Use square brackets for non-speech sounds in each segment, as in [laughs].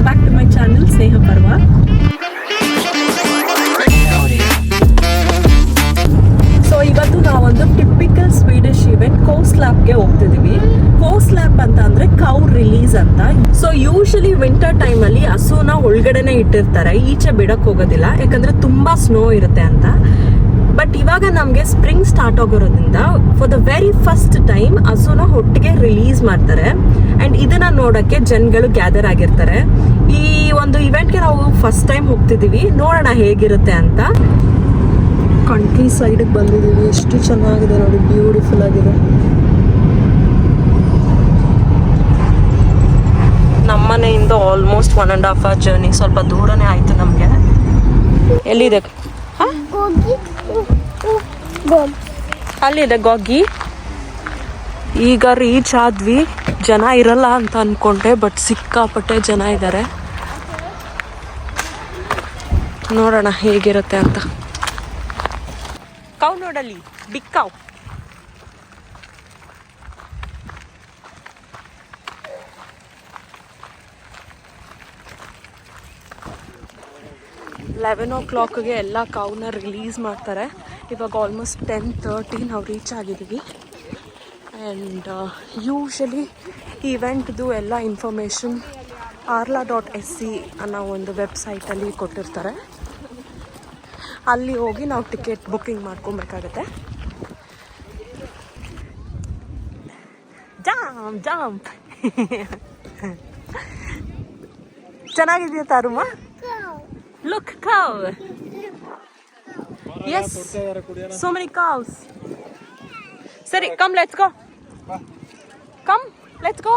Welcome back to my channel Sneha Parva so ಇವತ್ತು ನಾವೊಂದು typical Swedish event ಕೋಸ್ ಲ್ಯಾಬ್ಗೆ ಹೋಗ್ತಿದ್ದೀವಿ ಕೋಸ್ ಲ್ಯಾಬ್ ಅಂತ ಅಂದ್ರೆ ಕೌ ರಿಲೀಸ್ ಅಂತ. ಸೊ ಯೂಶಲಿ ವಿಂಟರ್ ಟೈಮ್ ಅಲ್ಲಿ ಹಸುನ ಒಳಗಡೆನೆ ಇಟ್ಟಿರ್ತಾರೆ. ಈಚೆ ಬಿಡಕ್ ಹೋಗೋದಿಲ್ಲ. ಯಾಕಂದ್ರೆ ತುಂಬಾ ಸ್ನೋ ಇರುತ್ತೆ ಅಂತ. ಬಟ್ ಇವಾಗ ನಮಗೆ ಸ್ಪ್ರಿಂಗ್ ಸ್ಟಾರ್ಟ್ ಆಗಿರೋದ್ರಿಂದ for the very first time ಹಸುನ ಒಟ್ಟಿಗೆ ರಿಲೀಸ್ ಮಾಡ್ತಾರೆ. ಅಂಡ್ ಇದನ್ನ ನೋಡಕ್ಕೆ ಜನಗಳು ಗ್ಯಾದರ್ ಆಗಿರ್ತಾರೆ. ಒಂದು ಇವೆಂಟ್ಗೆ ನಾವು ಫಸ್ಟ್ ಟೈಮ್ ಹೋಗ್ತಿದ್ದೀವಿ. ನೋಡೋಣ ಹೇಗಿರುತ್ತೆ ಅಂತ. ಕಂಟ್ರಿ ಸೈಡ್ಗೆ ಬಂದಿದ್ದೀವಿ. ಎಷ್ಟು ಚೆನ್ನಾಗಿದೆ ನೋಡಿ. ಬ್ಯೂಟಿಫುಲ್ ಆಗಿದೆ. ನಮ್ಮನೆಯಿಂದ almost one and half hour journey ಸ್ವಲ್ಪ ದೂರನೇ ಆಯಿತು ನಮಗೆ. ಎಲ್ಲಿದೆ? ಹಾಂ? ಅಲ್ಲಿದೆ ಗೊಗ್ಗಿ ಈಗ ರೀಚ್ ಆದ್ವಿ. ಜನ ಇರಲ್ಲ ಅಂತ ಅಂದ್ಕೊಂಡೆ ಬಟ್ ಸಿಕ್ಕಾಪಟ್ಟೆ ಜನ ಇದ್ದಾರೆ. ನೋಡೋಣ ಹೇಗಿರುತ್ತೆ ಅಂತ. ಕೌ ನೋಡಲಿ ಬಿಗ್ ಕೌ. ಲೆವೆನ್ ಓ ಕ್ಲಾಕ್ಗೆ ಎಲ್ಲ ಕೌನ ರಿಲೀಸ್ ಮಾಡ್ತಾರೆ. ಇವಾಗ ಆಲ್ಮೋಸ್ಟ್ ಟೆನ್ ತರ್ಟಿ ನಾವು ರೀಚ್ ಆಗಿದ್ದೀವಿ. ಆ್ಯಂಡ್ ಯೂಶಲಿ ಈವೆಂಟ್ದು ಎಲ್ಲ information Arla dot S C ಅನ್ನೋ ಒಂದು ವೆಬ್ಸೈಟಲ್ಲಿ ಕೊಟ್ಟಿರ್ತಾರೆ. ಅಲ್ಲಿ ಹೋಗಿ ನಾವು ಟಿಕೆಟ್ ಬುಕ್ಕಿಂಗ್ ಮಾಡ್ಕೊಬೇಕಾಗತ್ತೆ. ಜಾಮ್ ಜಾಮ್ ಚೆನ್ನಾಗಿದೆಯಾ ತಾರುಮ್ಮ look cows so many cows ಸರಿ come let's go come let's go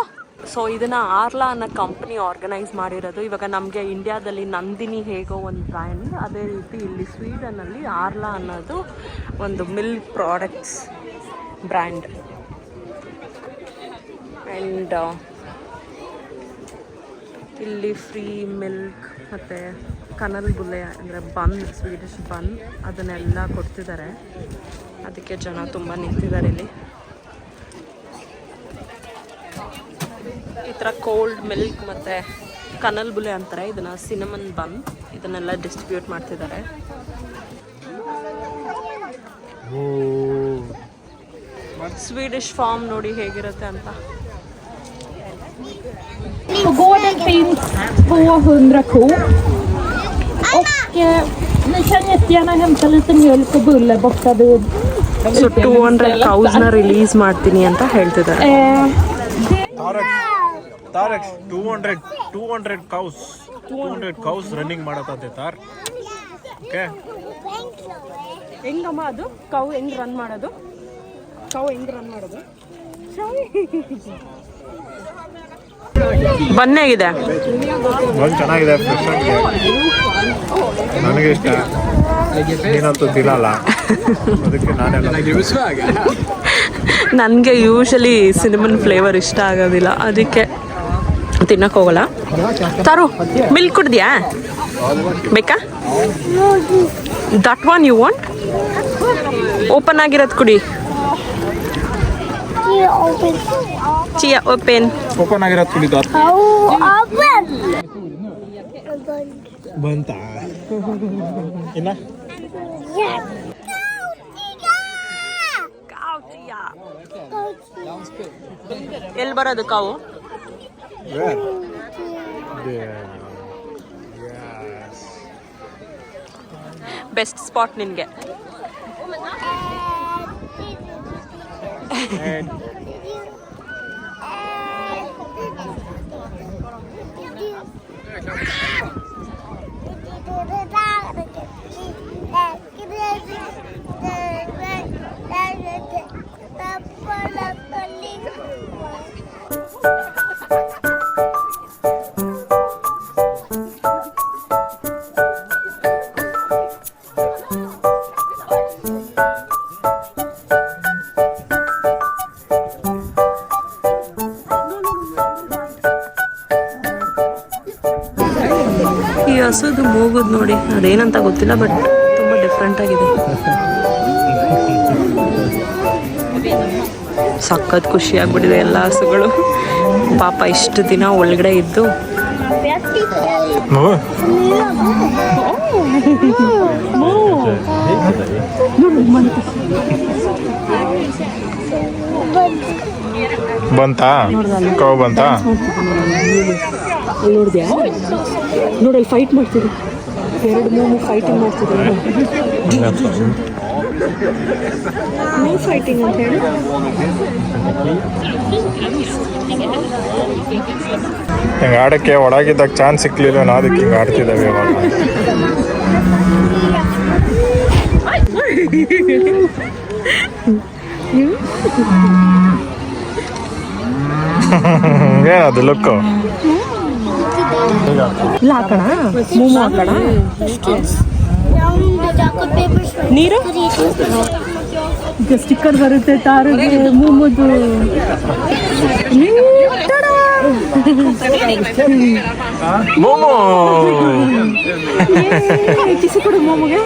so ಇದನ್ನ ಆರ್ಲಾ ಅನ್ನೋ ಕಂಪ್ನಿ ಆರ್ಗನೈಸ್ ಮಾಡಿರೋದು. ಇವಾಗ ನಮಗೆ ಇಂಡಿಯಾದಲ್ಲಿ ನಂದಿನಿ ಹೇಗೋ ಒಂದು ಬ್ರ್ಯಾಂಡ್ ಅದೇ ರೀತಿ ಇಲ್ಲಿ ಸ್ವೀಡನ್ನಲ್ಲಿ ಆರ್ಲಾ ಅನ್ನೋದು ಒಂದು ಮಿಲ್ಕ್ ಪ್ರಾಡಕ್ಟ್ಸ್ ಬ್ರ್ಯಾಂಡ್ ಆ್ಯಂಡ್ ಇಲ್ಲಿ ಫ್ರೀ ಮಿಲ್ಕ್ ಮತ್ತು ಕನಲ್ ಬುಲ್ಲೆ ಅಂದರೆ ಬನ್ ಸ್ವೀಡಿಶ್ ಬನ್ ಅದನ್ನೆಲ್ಲ ಕೊಡ್ತಿದ್ದಾರೆ. ಅದಕ್ಕೆ ಜನ ತುಂಬ ನಿಂತಿದ್ದಾರೆ ಇಲ್ಲಿ. ಈ ಥರ ಕೋಲ್ಡ್ ಮಿಲ್ಕ್ ಮತ್ತು ಕನಲ್ ಬುಲೆ ಅಂತಾರೆ ಇದನ್ನು ಸಿನಮನ್ ಬನ್ ಇದನ್ನೆಲ್ಲ ಡಿಸ್ಟ್ರಿಬ್ಯೂಟ್ ಮಾಡ್ತಿದ್ದಾರೆ. ಸ್ವೀಡಿಶ್ ಫಾರ್ಮ್ ನೋಡಿ ಹೇಗಿರುತ್ತೆ ಅಂತ. gården finns 200 kor. Och eh, ni kan jättegärna hämta lite mjölk och bulle borta vid so two hundred ಕೌಸ್ನ release ಮಾಡ್ತೀನಿ ಅಂತ ಹೇಳ್ತಿದ್ದಾರೆ. Tarak two hundred two hundred cows two hundred cows running ಮಾಡತ್ತಂತೆ ತಾರ್. Okay ಹೆಂಗಮ್ಮ ಅದು? Cow ಹೆಂಗ್ ರನ್ ಮಾಡೋದು? Cow ಹೆಂಗ್ run ಮಾಡೋದು? ಬನ್ನೇಗಿದೆ ಒಂದು ಚೆನ್ನಾಗಿದೆ ಫ್ರೆಶ್ ಆಗಿದೆ. ನನಗೆ ಇಷ್ಟ. ನೀನಂತೂ ತಿನ್ನಲ್ಲ. ಅದಕ್ಕೆ ನಾನೆಲ್ಲ ನನಗೆ ಯೂಶಲಿ ಸಿನಿಮನ್ ಫ್ಲೇವರ್ ಇಷ್ಟ ಆಗೋದಿಲ್ಲ. ಅದಕ್ಕೆ ತಿನ್ನಕ್ಕೆ ಹೋಗಲ್ಲ. ತರು ಮಿಲ್ಕ್ ಕುಡ್ದ್ಯಾ? ಬೇಕಾ? That one you want open ಆಗಿರೋದು ಕುಡಿ. ಚಿಯಾ ಓಪನ್ ಓಪನ್ ಆಗಿರೋದು ಕುಡಿ ಬಂತ? ಇನ್ನ? ಎಲ್ಲಿ ಬರೋದು ಕಾವು? Where? There. Yes. Best spot ninge. And ಹಸುದು ಮೂಗುದು ನೋಡಿ ಅದೇನಂತ ಗೊತ್ತಿಲ್ಲ ಬಟ್ ತುಂಬ ಡಿಫ್ರೆಂಟ್ ಆಗಿದೆ. ಸಖತ್ ಖುಷಿ ಆಗ್ಬಿಟ್ಟಿದೆ ಎಲ್ಲ ಹಸುಗಳು. ಪಾಪ ಇಷ್ಟು ದಿನ ಒಳಗಡೆ ಇದ್ದು. ಬಂತಾ? ಬಂತಾ? ನೋಡಿದ್ಯಾ ನೋಡಲ್ಲಿ ಫೈಟ್ ಮಾಡ್ತಿದ್ರು ಎರಡು ಮೂರು ಫೈಟಿಂಗ್ ಮಾಡ್ತಿದ್ರು ನೋ ಫೈಟಿಂಗ್ ಅಂತ ಹೇಳಿ ಹಿಂಗೆ ಆಡೋಕ್ಕೆ ಒಳಗಿದ್ದಾಗ ಚಾನ್ಸ್ ಸಿಕ್ಲಿಲ್ಲ ನಾ ಅದಕ್ಕೆ ಹಿಂಗೆ ಆಡ್ತಿದ್ದಾವೆ ಇವಾಗ ಏನದು ಲುಕ್ಕು ಇಲ್ಲ ಹಾಕೋಣ ಮೂಮು ಹಾಕೋಣ ನೀರು? ಈಗ ಸ್ಟಿಕ್ಕರ್ ಬರುತ್ತೆ ತಾರಿಗೆ ಮೂಮುದು. ಮೂಮು. ಕಿಸಿ ಕೊಡು ಮೂमुಗೆ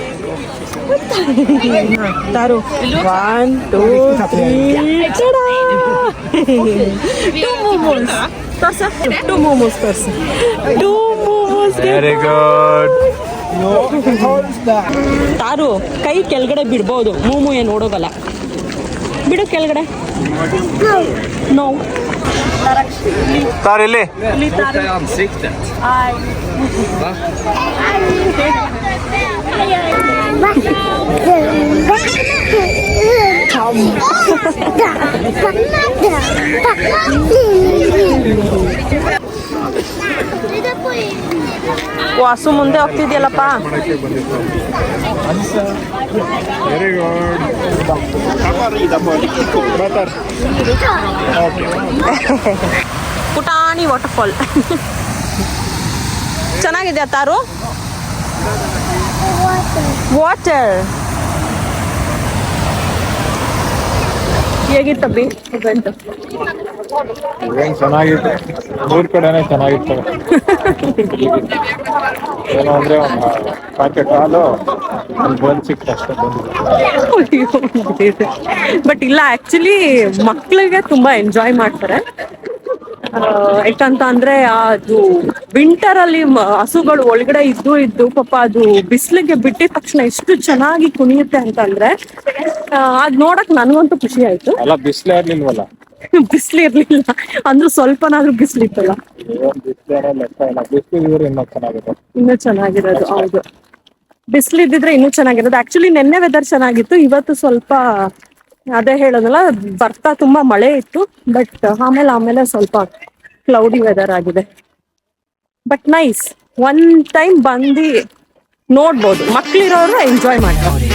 Taru one two three two momos ತೋರ್ಸ ಟೂ ಮೋಮೋಸ್ ತೋರ್ಸ two momos very good Taru ಕೈ ಕೆಳಗಡೆ ಬಿಡ್ಬೋದು. ಮೂಮು ಏನು ಓಡೋಗಲ್ಲ. ಬಿಡು ಕೆಳಗಡೆ. ನೋ ತಾರು ಇಲ್ಲಿ. [laughs] ವಾಸು ಮುಂದೆ ಹೋಗ್ತಿದ್ಯಲ್ಲಪ್ಪ? ವೆರಿ ಪುಟಾಣಿ ವಾಟರ್ಫಾಲ್ [laughs] ಚೆನ್ನಾಗಿದೆ ತಾರು? ವಾಟರ್ ಹೇಗಿತ್ತಬ್ಬಿ ಇವೆಂಟ್ ಏನ್ ಚೆನ್ನಾಗಿತ್ತು? ಮೂರ್ ಕಡೆನೆ ಚೆನ್ನಾಗಿತ್ತು. ಏನು ಅಂದ್ರೆ ಒಂದು ಪ್ಯಾಕೆಟ್ ಹಾಲು ಅಲ್ಲಿ ಬಂದು ಸಿಕ್ತು ಅಷ್ಟೇ ಬಂದಿದೆ ಬಟ್ ಇಲ್ಲ ಆಕ್ಚುಲಿ ಮಕ್ಳಿಗೆ ತುಂಬಾ ಎಂಜಾಯ್ ಮಾಡ್ತಾರೆ. ಯಾಕಂತ ಅಂದ್ರೆ ಅದು ವಿಂಟರ್ ಅಲ್ಲಿ ಹಸುಗಳು ಒಳಗಡೆ ಇದ್ದು ಇದ್ದು ಪಾಪ ಅದು ಬಿಸಿಲಿಗೆ ಬಿಟ್ಟಿದ ತಕ್ಷಣ ಎಷ್ಟು ಚೆನ್ನಾಗಿ ಕುಣಿಯುತ್ತೆ ಅಂತಂದ್ರೆ ಅದ್ ನೋಡಕ್ ನನ್ಗಂತೂ ಖುಷಿ ಆಯ್ತು. ಅಲ್ಲ ಬಿಸಿಲೇ ಇರ್ಲಿಲ್ವಲ್ಲ? [laughs] ಬಿಸಿಲು ಇರ್ಲಿಲ್ಲ. ಅಂದ್ರೆ ಸ್ವಲ್ಪನಾದ್ರೂ ಬಿಸಿಲಿತ್ತಲ್ಲ. ಇನ್ನೂ ಚೆನ್ನಾಗಿರೋದು ಹೌದು. ಬಿಸಿಲು ಇದ್ದಿದ್ರೆ ಇನ್ನೂ ಚೆನ್ನಾಗಿರೋದು. ಆಕ್ಚುಲಿ ನಿನ್ನೆ ವೆದರ್ ಚೆನ್ನಾಗಿತ್ತು. ಇವತ್ತು ಸ್ವಲ್ಪ ಅದೇ ಹೇಳೋದಲ್ಲ, ಬರ್ತಾ ತುಂಬಾ ಮಳೆ ಇತ್ತು ಬಟ್ ಆಮೇಲೆ ಆಮೇಲೆ ಸ್ವಲ್ಪ ಕ್ಲೌಡಿ ವೆದರ್ ಆಗಿದೆ. ಬಟ್ ನೈಸ್ ಒನ್ ಟೈಮ್ ಬಂದು ನೋಡ್ಬೋದು, ಮಕ್ಳಿರೋರು ಎಂಜಾಯ್ ಮಾಡ್ತಾರೆ.